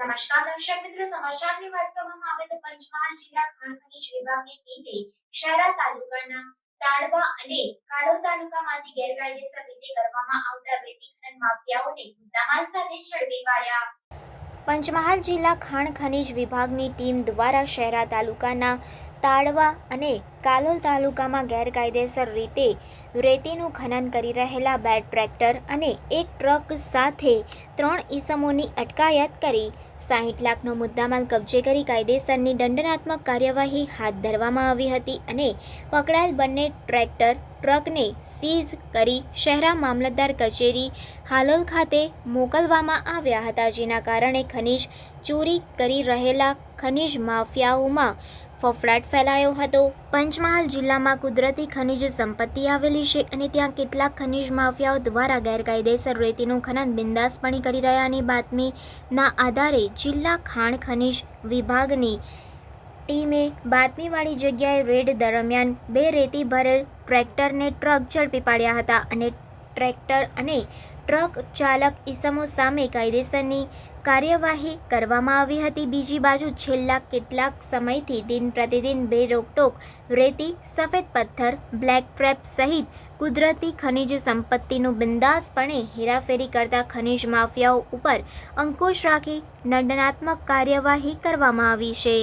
નમસ્કાર દર્શક મિત્રો, સમાચારની વાત કરવામાં આવે તો પંચમહાલ જિલ્લા ખાણ ખનીજ વિભાગની ટીમે શહેરા તાલુકાના તાડવા અને કાલોલ તાલુકામાંથી ગેરકાયદેસર રીતે કરવામાં આવતા રેતી ખનન માફિયાઓને મુદ્દામાલ સાથે ઝડપી પાડ્યા. પંચમહાલ જિલ્લા ખાણ ખનીજ વિભાગની ટીમ દ્વારા શહેરા તાલુકાના તાડવા અને કાલોલ તાલુકામાં ગેરકાયદેસર રીતે રેતીનું ખનન કરી રહેલા બે ટ્રેક્ટર અને એક ટ્રક સાથે ત્રણ ઈસમોની અટકાયત કરી સાહીઠ લાખનો મુદ્દામાલ કબજે કરી કાયદેસરની દંડનાત્મક કાર્યવાહી હાથ ધરવામાં આવી હતી અને પકડાયેલ બંને ટ્રેક્ટર ટ્રકને સીઝ કરી શહેરા મામલતદાર કચેરી હાલોલ ખાતે મોકલવામાં આવ્યા હતા, જેના કારણે ખનીજ ચોરી કરી રહેલા ખનીજ માફિયાઓમાં ફફડાટ ફેલાયો હતો. પંચમહાલ જિલ્લામાં કુદરતી ખનિજ સંપત્તિ આવેલી છે અને ત્યાં કેટલાક ખનિજ માફિયાઓ દ્વારા ગેરકાયદેસર રેતીનું ખનન બિંદાસપણે કરી રહ્યાની બાતમીના આધારે જિલ્લા ખાણ ખનિજ વિભાગની ટીમે બાતમીવાળી જગ્યાએ રેડ દરમિયાન બે રેતી ભરેલ ટ્રેક્ટરને ટ્રક ઝડપી પાડ્યા હતા અને ટ્રેક્ટર અને ટ્રક ચાલક ઈસમો સામે કાયદેસરની કાર્યવાહી કરવામાં આવી હતી. બીજી બાજુ છેલ્લા કેટલાક સમયથી દિન પ્રતિદિન બે રોકટોક, રેતી, સફેદ પથ્થર, બ્લેક ટ્રેપ સહિત કુદરતી ખનિજ સંપત્તિનું બિંદાસપણે હેરાફેરી કરતા ખનિજ માફિયાઓ ઉપર અંકુશ રાખી દંડનાત્મક કાર્યવાહી કરવામાં આવી છે.